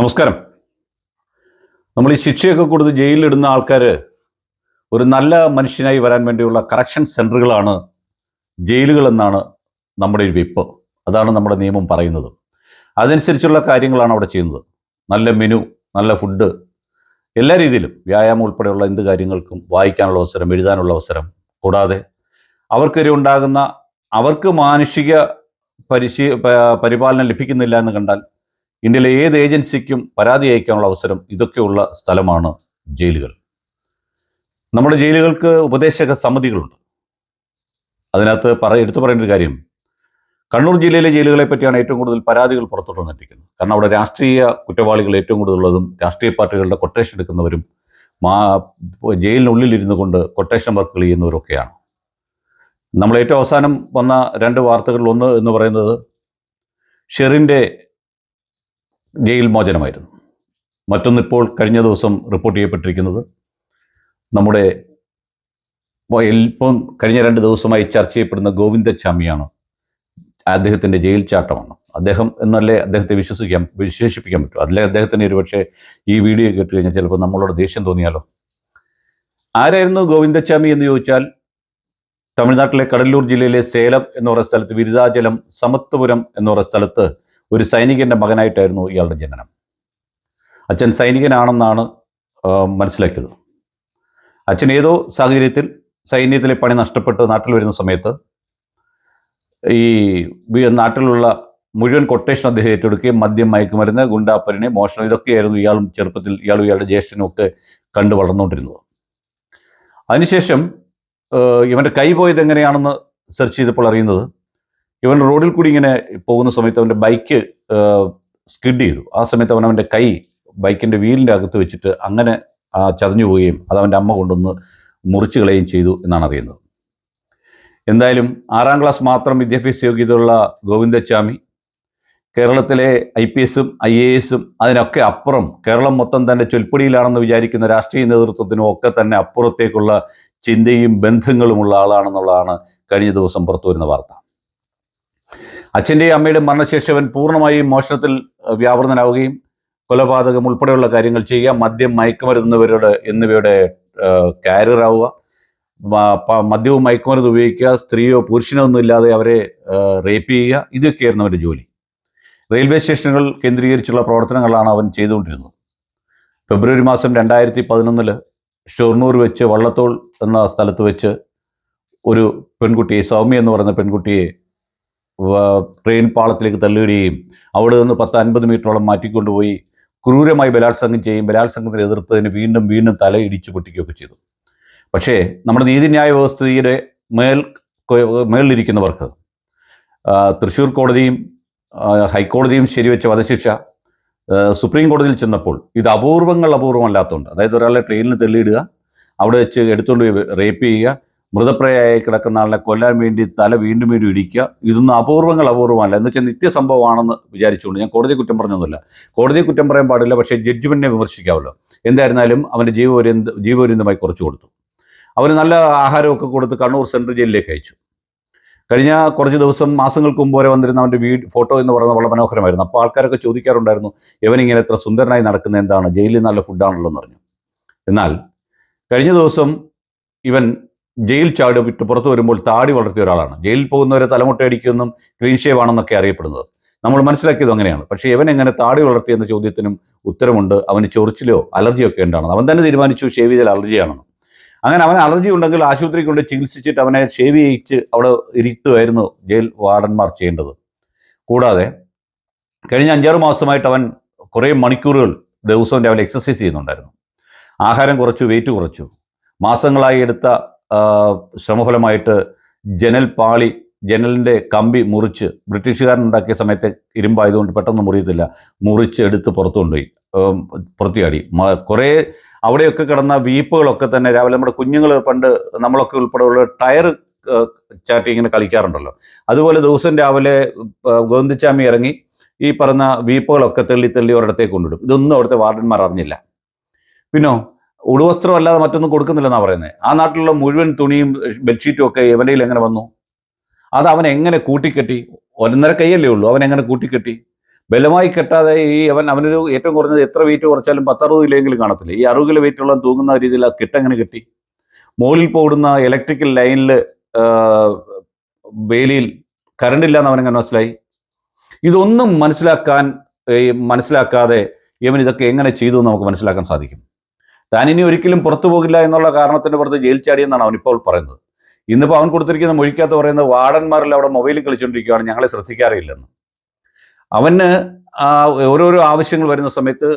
നമസ്കാരം. നമ്മൾ ഈ ശിക്ഷയൊക്കെ കൊടുത്ത് ജയിലിലിടുന്ന ആൾക്കാർ ഒരു നല്ല മനുഷ്യനായി വരാൻ വേണ്ടിയുള്ള കറക്ഷൻ സെന്ററുകളാണ് ജയിലുകൾ എന്നാണ് നമ്മുടെ ഒരു വിപ്പ്. അതാണ് നമ്മുടെ നിയമം പറയുന്നത്. അതനുസരിച്ചുള്ള കാര്യങ്ങളാണ് അവിടെ ചെയ്യുന്നത്. നല്ല മെനു നല്ല ഫുഡ് എല്ലാ രീതിയിലും വ്യായാമം ഉൾപ്പെടെയുള്ള എന്ത് കാര്യങ്ങൾക്കും വായിക്കാനുള്ള അവസരം എഴുതാനുള്ള അവസരം. കൂടാതെ അവർക്കൊരു ഉണ്ടാകുന്ന അവർക്ക് മാനുഷിക പരിശീ പരിപാലനം ലഭിക്കുന്നില്ല എന്ന് കണ്ടാൽ ഇന്ത്യയിലെ ഏത് ഏജൻസിക്കും പരാതി അയക്കാനുള്ള അവസരം ഇതൊക്കെയുള്ള സ്ഥലമാണ് ജയിലുകൾ. നമ്മുടെ ജയിലുകൾക്ക് ഉപദേശക സമിതികളുണ്ട്. അതിനകത്ത് പറ എടുത്തു പറയേണ്ട ഒരു കാര്യം കണ്ണൂർ ജില്ലയിലെ ജയിലുകളെ പറ്റിയാണ് ഏറ്റവും കൂടുതൽ പരാതികൾ പുറത്തോട്ട് വന്നിരിക്കുന്നത്. കാരണം അവിടെ രാഷ്ട്രീയ കുറ്റവാളികൾ ഏറ്റവും കൂടുതലുള്ളതും രാഷ്ട്രീയ പാർട്ടികളുടെ കൊട്ടേഷൻ എടുക്കുന്നവരും മാ ജയിലിനുള്ളിൽ ഇരുന്നു കൊണ്ട് കൊട്ടേഷൻ വർക്ക് ചെയ്യുന്നവരൊക്കെയാണ്. നമ്മൾ ഏറ്റവും അവസാനം വന്ന രണ്ട് വാർത്തകളിൽ ഒന്ന് എന്ന് പറയുന്നത് ഷെറിന്റെ ജയിൽ മോചനമായിരുന്നു. മറ്റൊന്നിപ്പോൾ കഴിഞ്ഞ ദിവസം റിപ്പോർട്ട് ചെയ്യപ്പെട്ടിരിക്കുന്നത് നമ്മുടെ ഇപ്പം കഴിഞ്ഞ രണ്ട് ദിവസമായി ചർച്ച ചെയ്യപ്പെടുന്ന ഗോവിന്ദച്ചാമിയാണ് അദ്ദേഹത്തിന്റെ ജയിൽ ചാട്ടമാണ് അദ്ദേഹം എന്നല്ലേ അദ്ദേഹത്തെ വിശ്വസിക്കാൻ വിശേഷിപ്പിക്കാൻ പറ്റും. അതിലെ അദ്ദേഹത്തിന് ഒരുപക്ഷെ ഈ വീഡിയോ കേട്ട് കഴിഞ്ഞാൽ ചിലപ്പോൾ നമ്മളോട് ദേഷ്യം തോന്നിയാലോ? ആരായിരുന്നു ഗോവിന്ദച്ചാമി എന്ന് ചോദിച്ചാൽ തമിഴ്നാട്ടിലെ കടലൂർ ജില്ലയിലെ സേലം എന്ന് പറയുന്ന സ്ഥലത്ത് വിരുദാചലം സമത്വപുരം എന്ന് പറയുന്ന സ്ഥലത്ത് ഒരു സൈനികന്റെ മകനായിട്ടായിരുന്നു ഇയാളുടെ ജനനം. അച്ഛൻ സൈനികനാണെന്നാണ് മനസ്സിലാക്കിയത്. അച്ഛൻ ഏതോ സാഹചര്യത്തിൽ സൈന്യത്തിലെ പണി നഷ്ടപ്പെട്ട് നാട്ടിൽ വരുന്ന സമയത്ത് ഈ നാട്ടിലുള്ള മുഴുവൻ കൊട്ടേഷൻ അദ്ദേഹം ഏറ്റെടുക്കുകയും മദ്യം മയക്കുമരുന്ന് ഗുണ്ടാപ്പരിനെ മോഷണം ഇതൊക്കെയായിരുന്നു ഇയാളും ചെറുപ്പത്തിൽ ഇയാളും ഇയാളുടെ ജ്യേഷ്ഠനും ഒക്കെ കണ്ടു വളർന്നുകൊണ്ടിരുന്നത്. അതിനുശേഷം ഇവന്റെ കൈ പോയത് എങ്ങനെയാണെന്ന് സെർച്ച് ചെയ്തപ്പോൾ അറിയുന്നത് ഇവൻ റോഡിൽ കൂടി ഇങ്ങനെ പോകുന്ന സമയത്ത് അവന്റെ ബൈക്ക് സ്കിഡ് ചെയ്തു. ആ സമയത്ത് അവൻ അവന്റെ കൈ ബൈക്കിന്റെ വീലിന്റെ അകത്ത് വെച്ചിട്ട് അങ്ങനെ ചതഞ്ഞു പോവുകയും അത് അവന്റെ അമ്മ കൊണ്ടൊന്ന് മുറിച്ച് കളയുകയും ചെയ്തു എന്നാണ് അറിയുന്നത്. എന്തായാലും ആറാം ക്ലാസ് മാത്രം വിദ്യാഭ്യാസ യോഗ്യതയുള്ള ഗോവിന്ദച്ചാമി കേരളത്തിലെ ഐ പി എസും ഐ എ എസും അതിനൊക്കെ അപ്പുറം കേരളം മൊത്തം തന്റെ ചൊൽപ്പടിയിലാണെന്ന് വിചാരിക്കുന്ന രാഷ്ട്രീയ നേതൃത്വത്തിനും ഒക്കെ തന്നെ അപ്പുറത്തേക്കുള്ള ചിന്തയും ബന്ധങ്ങളുമുള്ള ആളാണെന്നുള്ളതാണ് കഴിഞ്ഞ ദിവസം പുറത്തു വരുന്ന വാർത്ത. അച്ഛന്റെയും അമ്മയുടെ മരണശേഷം അവൻ പൂർണമായും മോഷണത്തിൽ വ്യാപൃതനാവുകയും കൊലപാതകം ഉൾപ്പെടെയുള്ള കാര്യങ്ങൾ ചെയ്യുക മദ്യം മയക്കുമരുന്നവരോട് എന്നിവയുടെ കാരിയറാവുക മദ്യവും മയക്കുമരുന്ന് ഉപയോഗിക്കുക സ്ത്രീയോ പുരുഷനോ ഒന്നും ഇല്ലാതെ അവരെ റേപ്പ് ചെയ്യുക ഇതൊക്കെയായിരുന്നു അവന്റെ ജോലി. റെയിൽവേ സ്റ്റേഷനുകൾ കേന്ദ്രീകരിച്ചുള്ള പ്രവർത്തനങ്ങളാണ് അവൻ ചെയ്തുകൊണ്ടിരുന്നത്. ഫെബ്രുവരി മാസം രണ്ടായിരത്തി പതിനൊന്നിൽ ഷൊർണൂർ വെച്ച് വള്ളത്തോൾ എന്ന സ്ഥലത്ത് വെച്ച് ഒരു പെൺകുട്ടിയെ സൗമ്യ എന്ന് പറയുന്ന പെൺകുട്ടിയെ ട്രെയിൻ പാളത്തിലേക്ക് തള്ളിയിടുകയും അവിടെ നിന്ന് പത്ത് അൻപത് മീറ്ററോളം മാറ്റിക്കൊണ്ടുപോയി ക്രൂരമായി ബലാത്സംഗം ചെയ്യും. ബലാത്സംഗത്തിന് എതിർത്തതിന് വീണ്ടും വീണ്ടും തല ഇടിച്ചു പൊട്ടിക്കുകയൊക്കെ ചെയ്തു. പക്ഷേ നമ്മുടെ നീതിന്യായ വ്യവസ്ഥയുടെ മേൽ മേളിലിരിക്കുന്നവർക്ക് തൃശ്ശൂർ കോടതിയും ഹൈക്കോടതിയും ശരിവെച്ച വധശിക്ഷ സുപ്രീം കോടതിയിൽ ചെന്നപ്പോൾ ഇത് അപൂർവങ്ങൾ അപൂർവമല്ലാത്തതുണ്ട് അതായത് ഒരാളെ ട്രെയിനിൽ തെള്ളിയിടുക അവിടെ വെച്ച് എടുത്തുകൊണ്ട് റേപ്പ് ചെയ്യുക മൃതപ്രയായി കിടക്കുന്ന ആളിനെ കൊല്ലാൻ വേണ്ടി തല വീണ്ടും വീണ്ടും ഇടിക്കുക. ഇതൊന്നും അപൂർവങ്ങൾ അപൂർവമല്ല എന്ന് വെച്ചാൽ നിത്യസംഭവമാണെന്ന് വിചാരിച്ചുകൊണ്ട് ഞാൻ കോടതി കുറ്റം പറഞ്ഞൊന്നുമില്ല. കോടതി കുറ്റം പറയാൻ പാടില്ല. പക്ഷേ ജഡ്ജ്മെന്റിനെ വിമർശിക്കാമല്ലോ. എന്തായിരുന്നാലും അവന്റെ ജീവപര്യന്ത ജീവപര്യന്തമായി കുറച്ചു കൊടുത്തു. അവന് നല്ല ആഹാരമൊക്കെ കൊടുത്ത് കണ്ണൂർ സെൻട്രൽ ജയിലിലേക്ക് അയച്ചു. കഴിഞ്ഞ കുറച്ച് ദിവസം മാസങ്ങൾക്ക് മുമ്പ് വരെ വന്നിരുന്ന അവന്റെ വീട് ഫോട്ടോ എന്ന് പറയുന്നത് വളരെ മനോഹരമായിരുന്നു. അപ്പോൾ ആൾക്കാരൊക്കെ ചോദിക്കാറുണ്ടായിരുന്നു ഇവനിങ്ങനെ എത്ര സുന്ദരനായി നടക്കുന്ന എന്താണ്? ജയിലിൽ നല്ല ഫുഡാണല്ലോ എന്ന് പറഞ്ഞു. എന്നാൽ കഴിഞ്ഞ ദിവസം ഇവൻ ജയിൽ ചാട് വിട്ട് പുറത്തു വരുമ്പോൾ താടി വളർത്തിയ ഒരാളാണ്. ജയിലിൽ പോകുന്നവരെ തലമുട്ടയടിക്കുമെന്നും ക്ലീൻ ഷേവ് ആണെന്നൊക്കെ അറിയപ്പെടുന്നത്. നമ്മൾ മനസ്സിലാക്കിയത് അങ്ങനെയാണ്. പക്ഷേ ഇവൻ എങ്ങനെ താടി വളർത്തി എന്ന ചോദ്യത്തിനും ഉത്തരമുണ്ട്. അവന് ചൊറിച്ചിലോ അലർജിയോ ഒക്കെ ഉണ്ടാണെന്ന് അവൻ തന്നെ തീരുമാനിച്ചു ഷേവ് ചെയ്താൽ അലർജിയാണെന്ന് അങ്ങനെ അവൻ അലർജി ഉണ്ടെങ്കിൽ ആശുപത്രി കൊണ്ട് ചികിത്സിച്ചിട്ട് അവനെ ഷേവ് ചെയ്യിച്ച് അവിടെ ഇരുത്തുമായിരുന്നു ജയിൽ വാർഡന്മാർ ചെയ്യേണ്ടത്. കൂടാതെ കഴിഞ്ഞ അഞ്ചാറ് മാസമായിട്ട് അവൻ കുറേ മണിക്കൂറുകൾ ദിവസവും രാവിലെ എക്സസൈസ് ചെയ്യുന്നുണ്ടായിരുന്നു. ആഹാരം കുറച്ചു വെയിറ്റ് കുറച്ചു. മാസങ്ങളായി എടുത്ത ശ്രമഫലമായിട്ട് ജനൽ പാളി ജനലിന്റെ കമ്പി മുറിച്ച് ബ്രിട്ടീഷുകാരൻ ഉണ്ടാക്കിയ സമയത്ത് ഇരുമ്പായതുകൊണ്ട് പെട്ടെന്ന് മുറിയത്തില്ല. മുറിച്ച് എടുത്ത് പുറത്തു കൊണ്ടുപോയി പുറത്തിയാടി കുറേ അവിടെയൊക്കെ കിടന്ന വീപ്പുകളൊക്കെ തന്നെ രാവിലെ നമ്മുടെ കുഞ്ഞുങ്ങൾ പണ്ട് നമ്മളൊക്കെ ഉൾപ്പെടെയുള്ള ടയർ ചാട്ടി ഇങ്ങനെ കളിക്കാറുണ്ടല്ലോ. അതുപോലെ ദിവസം രാവിലെ ആ, ഗോവിന്ദച്ചാമി ഇറങ്ങി ഈ പറഞ്ഞ വീപ്പുകളൊക്കെ തെള്ളി തെള്ളി ഒരിടത്തേക്ക് കൊണ്ടിടും ഇതൊന്നും അവിടുത്തെ വാർഡന്മാർ അറിഞ്ഞില്ല. പിന്നോ ഉടുവസ്ത്രം അല്ലാതെ മറ്റൊന്നും കൊടുക്കുന്നില്ലെന്നാണ് പറയുന്നത് ആ നാട്ടിലുള്ള മുഴുവൻ തുണിയും ബെഡ്ഷീറ്റും ഒക്കെ ഇവന്റെ എങ്ങനെ വന്നു? അത് അവൻ എങ്ങനെ കൂട്ടിക്കെട്ടി? ഒന്നര കൈയല്ലേ ഉള്ളൂ. അവൻ എങ്ങനെ കൂട്ടിക്കെട്ടി? ബലമായി കെട്ടാതെ ഈ അവൻ അവനൊരു ഏറ്റവും കുറഞ്ഞത് എത്ര വെയിറ്റ് കുറച്ചാലും പത്തറുപത് കിലോയെങ്കിലും കാണത്തില്ല. ഈ അറുപത് കിലോ വെയിറ്റ് ഉള്ള തൂങ്ങുന്ന രീതിയിൽ ആ കെട്ടെങ്ങനെ കെട്ടി? മുകളിൽ പോടുന്ന ഇലക്ട്രിക്കൽ ലൈനിൽ വേലിയിൽ കറണ്ട് ഇല്ലാന്ന് അവനെങ്ങനെ മനസ്സിലായി? ഇതൊന്നും മനസ്സിലാക്കാൻ മനസ്സിലാക്കാതെ ഇവൻ ഇതൊക്കെ എങ്ങനെ ചെയ്തു എന്ന് നമുക്ക് മനസ്സിലാക്കാൻ സാധിക്കും. താൻ ഇനി ഒരിക്കലും പുറത്തു പോകില്ല എന്നുള്ള കാരണത്തിന്റെ പുറത്ത് ജയിൽ ചാടിയെന്നാണ് അവൻ ഇപ്പോൾ പറയുന്നത്. ഇന്നിപ്പോൾ അവൻ കൊടുത്തിരിക്കുന്ന മൊഴിക്കകത്ത് പറയുന്നത് വാർഡന്മാരിൽ അവിടെ മൊബൈലിൽ കളിച്ചുകൊണ്ടിരിക്കുകയാണ് ഞങ്ങളെ ശ്രദ്ധിക്കാറില്ലെന്ന്. അവന് ഓരോരോ ആവശ്യങ്ങൾ വരുന്ന സമയത്ത്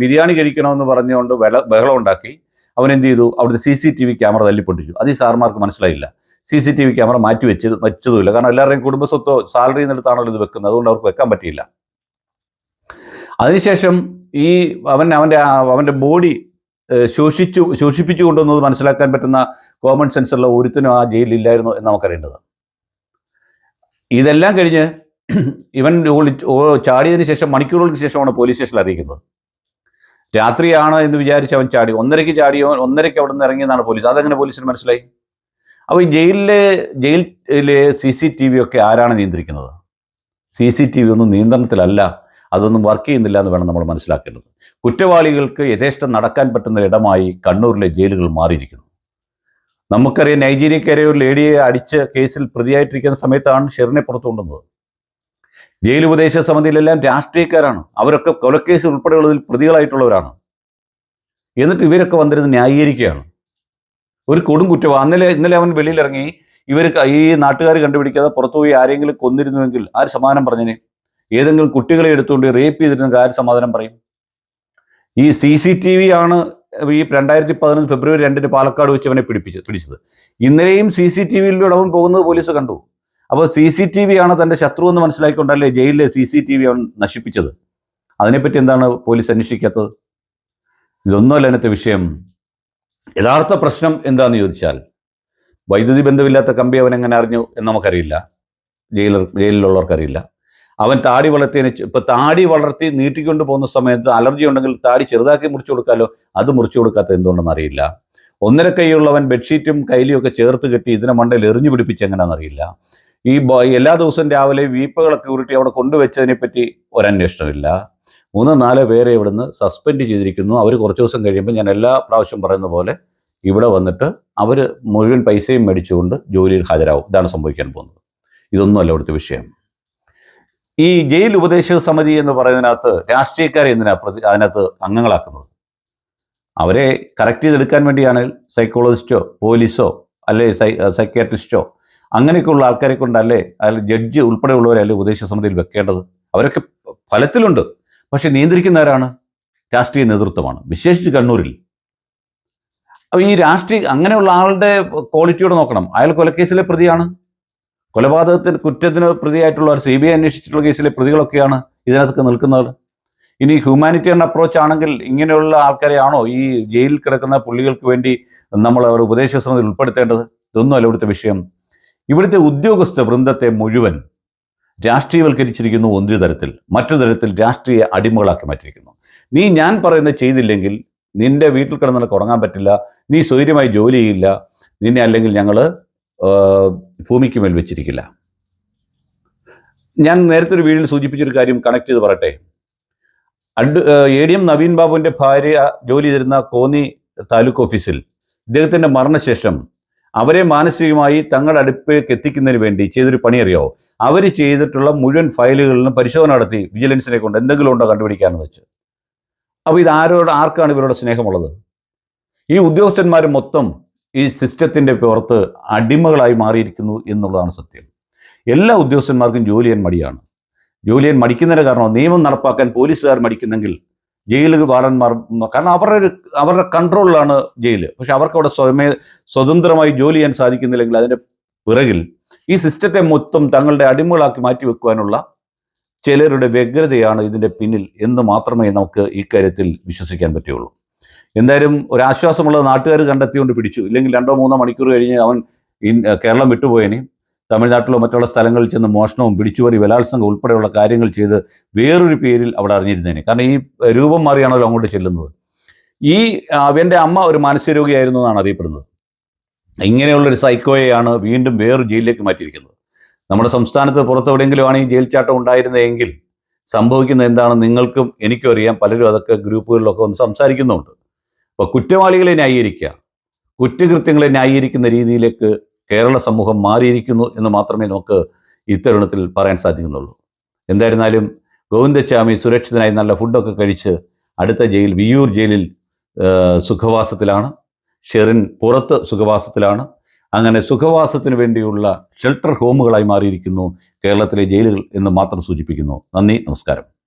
ബിരിയാണി കഴിക്കണമെന്ന് പറഞ്ഞുകൊണ്ട് വെള ബഹളം ഉണ്ടാക്കി അവൻ എന്ത് ചെയ്തു? അവിടുത്തെ C C T V camera തല്ലിപ്പൊട്ടിച്ചു. അത് ഈ സാർമാർക്ക് മനസ്സിലായില്ല. C C T V camera മാറ്റി വെച്ച് വെച്ചതുമില്ല. കാരണം എല്ലാവരുടെയും കുടുംബസ്വത്തോ സാലറി നിന്നെടുത്താണല്ലോ ഇത് വെക്കുന്നത്. അതുകൊണ്ട് അവർക്ക് വെക്കാൻ പറ്റിയില്ല. അതിനുശേഷം ഈ അവൻ അവന്റെ അവന്റെ ബോഡി ശോഷിച്ചു ശോഷിപ്പിച്ചു കൊണ്ടുവന്നത് മനസ്സിലാക്കാൻ പറ്റുന്ന കോമൺ സെൻസുള്ള ഒരുത്തിനും ആ ജയിലില്ലായിരുന്നു എന്ന് നമുക്കറിയേണ്ടത് ഇതെല്ലാം കഴിഞ്ഞ് ഇവൻ ചാടിയതിന് ശേഷം മണിക്കൂറുകൾക്ക് ശേഷമാണ് പോലീസ് സ്റ്റേഷനിൽ അറിയിക്കുന്നത്. രാത്രിയാണ് എന്ന് വിചാരിച്ച് അവൻ ചാടി. ഒന്നരയ്ക്ക് ചാടിയോ ഒന്നരയ്ക്ക് അവിടെ നിന്ന് ഇറങ്ങിയെന്നാണ് പോലീസ് അതെങ്ങനെ പോലീസിന് മനസ്സിലായി? അപ്പോൾ ഈ ജയിലിലെ ജയിലിലെ സി സി ടി വി ഒക്കെ ആരാണ് നിയന്ത്രിക്കുന്നത്? സി സി ടി വി ഒന്നും നിയന്ത്രണത്തിലല്ല. അതൊന്നും വർക്ക് ചെയ്യുന്നില്ല എന്ന് വേണം നമ്മൾ മനസ്സിലാക്കേണ്ടത്. കുറ്റവാളികൾക്ക് യഥേഷ്ടം നടക്കാൻ പറ്റുന്ന ഇടമായി കണ്ണൂരിലെ ജയിലുകൾ മാറിയിരിക്കുന്നു. നമുക്കറിയാം നൈജീരിയക്കാരെ ഒരു ലേഡിയെ അടിച്ച് കേസിൽ പ്രതിയായിട്ടിരിക്കുന്ന സമയത്താണ് ഷെറിനെ പുറത്തു കൊണ്ടുവന്നത്. ജയിൽ ഉപദേശ സമിതിയിലെല്ലാം രാഷ്ട്രീയക്കാരാണ്. അവരൊക്കെ കൊലക്കേസ് ഉൾപ്പെടെയുള്ളതിൽ പ്രതികളായിട്ടുള്ളവരാണ്. എന്നിട്ട് ഇവരൊക്കെ വന്നിരുന്ന് ന്യായീകരിക്കുകയാണ്. ഒരു കൊടും കുറ്റം അന്നലെ ഇന്നലെ അവൻ വെളിയിലിറങ്ങി ഇവർ ഈ നാട്ടുകാർ കണ്ടുപിടിക്കാതെ പുറത്തുപോയി ആരെങ്കിലും കൊന്നിരുന്നുവെങ്കിൽ ആര് സമാധാനം പറഞ്ഞതിന് ഏതെങ്കിലും കുട്ടികളെ എടുത്തുകൊണ്ട് റേപ്പ് ചെയ്തിരുന്ന കാര്യം സമാധാനം പറയും. ഈ സി സി ടി വി ആണ് ഈ രണ്ടായിരത്തി പതിനൊന്ന് ഫെബ്രുവരി രണ്ടിന് പാലക്കാട് വെച്ച് അവനെ പിടിപ്പിച്ച് പിടിച്ചത്. ഇന്നലെയും സി സി ടി വിയിലൂടെ അവൻ പോകുന്നത് പോലീസ് കണ്ടു. അപ്പോൾ സി സി ടി വി ആണ് തന്റെ ശത്രു എന്ന് മനസ്സിലാക്കിക്കൊണ്ടല്ലേ ജയിലിലെ സി സി ടി വി അവൻ നശിപ്പിച്ചത്? അതിനെപ്പറ്റി എന്താണ് പോലീസ് അന്വേഷിക്കാത്തത്? ഇതൊന്നുമല്ല അതിനകത്തെ വിഷയം. യഥാർത്ഥ പ്രശ്നം എന്താണെന്ന് ചോദിച്ചാൽ വൈദ്യുതി ബന്ധമില്ലാത്ത കമ്പി അവൻ എങ്ങനെ അറിഞ്ഞു എന്ന് നമുക്കറിയില്ല. ജയിലർ ജയിലിലുള്ളവർക്കറിയില്ല. അവൻ താടി വളർത്തിയതിന് ഇപ്പൊ താടി വളർത്തി നീട്ടിക്കൊണ്ട് പോകുന്ന സമയത്ത് അലർജി ഉണ്ടെങ്കിൽ താടി ചെറുതാക്കി മുറിച്ചു കൊടുക്കാലോ? അത് മുറിച്ചു കൊടുക്കാത്ത എന്തുകൊണ്ടെന്ന് അറിയില്ല. ഒന്നര കൈയുള്ളവൻ ബെഡ്ഷീറ്റും കൈലിയും ഒക്കെ ചേർത്ത് കെട്ടി ഇതിനെ മണ്ടയിൽ എറിഞ്ഞു പിടിപ്പിച്ച് എങ്ങനെയാണെന്നറിയില്ല ഈ എല്ലാ ദിവസവും രാവിലെ വീപ്പകളൊക്കെ ഉരുട്ടി അവിടെ കൊണ്ടുവച്ചതിനെ പറ്റി ഒരന്വേഷണമില്ല. മൂന്ന് നാല് പേരെ ഇവിടുന്ന് സസ്പെൻഡ് ചെയ്തിരിക്കുന്നു. അവർ കുറച്ച് ദിവസം കഴിയുമ്പോൾ ഞാൻ എല്ലാ പ്രാവശ്യം പറയുന്ന പോലെ ഇവിടെ വന്നിട്ട് അവർ മുഴുവൻ പൈസയും മേടിച്ചുകൊണ്ട് ജോലിയിൽ ഹാജരാകും ഇതാണ് സംഭവിക്കാൻ പോകുന്നത്. ഇതൊന്നുമല്ല ഇവിടുത്തെ വിഷയം. ഈ ജയിൽ ഉപദേശക സമിതി എന്ന് പറയുന്നതിനകത്ത് രാഷ്ട്രീയക്കാരെ എന്തിനാ പ്രതി അതിനകത്ത് അംഗങ്ങളാക്കുന്നത്? അവരെ കറക്റ്റ് ചെയ്തെടുക്കാൻ വേണ്ടിയാണ് സൈക്കോളജിസ്റ്റോ പോലീസോ അല്ലെ സൈ സൈക്യാട്രിസ്റ്റോ അങ്ങനെയൊക്കെയുള്ള ആൾക്കാരെ കൊണ്ടല്ലേ അതിൽ ജഡ്ജ് ഉൾപ്പെടെയുള്ളവരെ അല്ലെ ഉപദേശക സമിതിയിൽ വെക്കേണ്ടത്? അവരൊക്കെ ഫലത്തിലുണ്ട്. പക്ഷെ നിയന്ത്രിക്കുന്നവരാണ്? രാഷ്ട്രീയ നേതൃത്വമാണ്. വിശേഷിച്ച് കണ്ണൂരിൽ. അപ്പോൾ ഈ രാഷ്ട്രീയ അങ്ങനെയുള്ള ആളുടെ ക്വാളിറ്റിയോടെ നോക്കണം. അയാൾ കൊലക്കേസിലെ പ്രതിയാണ്. കൊലപാതകത്തിന് കുറ്റത്തിന് പ്രതിയായിട്ടുള്ള സി ബി ഐ അന്വേഷിച്ചിട്ടുള്ള കേസിലെ പ്രതികളൊക്കെയാണ് ഇതിനകത്തൊക്കെ നിൽക്കുന്നത്. ഇനി ഹ്യൂമാനിറ്റേറിയൻ അപ്രോച്ച് ആണെങ്കിൽ ഇങ്ങനെയുള്ള ആൾക്കാരെയാണോ ഈ ജയിലിൽ കിടക്കുന്ന പുള്ളികൾക്ക് വേണ്ടി നമ്മൾ അവർ ഉപദേശ ശ്രമത്തിൽ ഉൾപ്പെടുത്തേണ്ടത് ഇതൊന്നുമല്ല ഇവിടുത്തെ വിഷയം. ഇവിടുത്തെ ഉദ്യോഗസ്ഥ വൃന്ദത്തെ മുഴുവൻ രാഷ്ട്രീയവൽക്കരിച്ചിരിക്കുന്നു ഒരു തരത്തിൽ. മറ്റു തരത്തിൽ രാഷ്ട്രീയ അടിമകളാക്കി മാറ്റിയിരിക്കുന്നു. നീ ഞാൻ പറയുന്നത് ചെയ്തില്ലെങ്കിൽ നിന്റെ വീട്ടിൽ കിടന്ന് നിനക്ക് ഉറങ്ങാൻ പറ്റില്ല. നീ സ്വൈര്യമായി ജോലി ചെയ്യില്ല. നിന്നെ അല്ലെങ്കിൽ ഞങ്ങൾ ഭൂമിക്ക് മേൽ വെച്ചിരിക്കില്ല. ഞാൻ നേരത്തെ ഒരു വീഡിയോയിൽ സൂചിപ്പിച്ചൊരു കാര്യം കണക്ട് ചെയ്ത് പറയട്ടെ. Add A D M Naveen ബാബുവിന്റെ ഭാര്യ ജോലി ചെയ്തിരുന്ന കോന്നി താലൂക്ക് ഓഫീസിൽ ഇദ്ദേഹത്തിന്റെ മരണശേഷം അവരെ മാനസികമായി തങ്ങളുടെ അടുപ്പിലേക്ക് എത്തിക്കുന്നതിന് വേണ്ടി ചെയ്തൊരു പണി അറിയാവോ? അവർ ചെയ്തിട്ടുള്ള മുഴുവൻ ഫയലുകളിലും പരിശോധന നടത്തി വിജിലൻസിനെ കൊണ്ട് എന്തെങ്കിലും ഉണ്ടോ കണ്ടുപിടിക്കാമെന്ന് വെച്ച്. അപ്പോൾ ഇത് ആരോട് ആർക്കാണ് ഇവരുടെ സ്നേഹമുള്ളത്? ഈ ഉദ്യോഗസ്ഥന്മാർ മൊത്തം ഈ സിസ്റ്റത്തിന്റെ പുറത്ത് അടിമകളായി മാറിയിരിക്കുന്നു എന്നുള്ളതാണ് സത്യം. എല്ലാ ഉദ്യോഗസ്ഥന്മാർക്കും ജോലി ചെയ്യാൻ മടിയാണ്. ജോലി ചെയ്യാൻ മടിക്കുന്നതിന് കാരണം നിയമം നടപ്പാക്കാൻ പോലീസുകാർ മടിക്കുന്നെങ്കിൽ ജയിലുകൾ ബാലന്മാർ കാരണം അവരുടെ ഒരു അവരുടെ കൺട്രോളിലാണ് ജയിൽ പക്ഷെ അവർക്ക് അവിടെ സ്വയമേ സ്വതന്ത്രമായി ജോലി ചെയ്യാൻ സാധിക്കുന്നില്ലെങ്കിൽ അതിന്റെ പിറകിൽ ഈ സിസ്റ്റത്തെ മൊത്തം തങ്ങളുടെ അടിമകളാക്കി മാറ്റി വെക്കുവാനുള്ള ചിലരുടെ വ്യഗ്രതയാണ് ഇതിന്റെ പിന്നിൽ എന്ന് മാത്രമേ നമുക്ക് ഇക്കാര്യത്തിൽ വിശ്വസിക്കാൻ പറ്റുള്ളൂ എന്തായാലും ഒരു ആശ്വാസമുള്ള നാട്ടുകാർ കണ്ടെത്തിക്കൊണ്ട് പിടിച്ചു. ഇല്ലെങ്കിൽ രണ്ടോ മൂന്നോ മണിക്കൂർ കഴിഞ്ഞ് അവൻ കേരളം വിട്ടുപോയനെ. തമിഴ്നാട്ടിലോ മറ്റുള്ള സ്ഥലങ്ങളിൽ ചെന്ന് മോഷണവും പിടിച്ചുപറി ബലാത്സംഗം ഉൾപ്പെടെയുള്ള കാര്യങ്ങൾ ചെയ്ത് വേറൊരു പേരിൽ അവിടെ അറിഞ്ഞിരുന്നേനെ. കാരണം ഈ രൂപം മാറിയാണല്ലോ അങ്ങോട്ട് ചെല്ലുന്നത്. ഈ അവന്റെ അമ്മ ഒരു മാനസികരോഗിയായിരുന്നു എന്നാണ് അറിയപ്പെടുന്നത്. ഇങ്ങനെയുള്ളൊരു സൈക്കോയെയാണ് വീണ്ടും വേറൊരു ജയിലിലേക്ക് മാറ്റിയിരിക്കുന്നത്. നമ്മുടെ സംസ്ഥാനത്ത് പുറത്തെവിടെയെങ്കിലുമാണ് ഈ ജയിൽ ചാട്ടം ഉണ്ടായിരുന്നതെങ്കിൽ സംഭവിക്കുന്നത് എന്താണെന്ന് നിങ്ങൾക്കും എനിക്കും അറിയാം. പലരും അതൊക്കെ ഗ്രൂപ്പുകളിലൊക്കെ ഒന്ന് സംസാരിക്കുന്നുണ്ട് അപ്പോൾ കുറ്റവാളികളെ ന്യായീകരിക്കുക. കുറ്റകൃത്യങ്ങളെ ന്യായീകരിക്കുന്ന രീതിയിലേക്ക് കേരള സമൂഹം മാറിയിരിക്കുന്നു എന്ന് മാത്രമേ നമുക്ക് ഇത്തരുണത്തിൽ പറയാൻ സാധിക്കുന്നുള്ളൂ. എന്തായിരുന്നാലും ഗോവിന്ദച്ചാമി സുരക്ഷിതനായി നല്ല ഫുഡൊക്കെ കഴിച്ച് അടുത്ത ജയിൽ വിയൂർ ജയിലിൽ സുഖവാസത്തിലാണ്. ഷെറിൻ പുറത്ത് സുഖവാസത്തിലാണ്. അങ്ങനെ സുഖവാസത്തിന് വേണ്ടിയുള്ള ഷെൽട്ടർ ഹോമുകളായി മാറിയിരിക്കുന്നു കേരളത്തിലെ ജയിലുകൾ എന്ന് മാത്രം സൂചിപ്പിക്കുന്നു. നന്ദി നമസ്കാരം.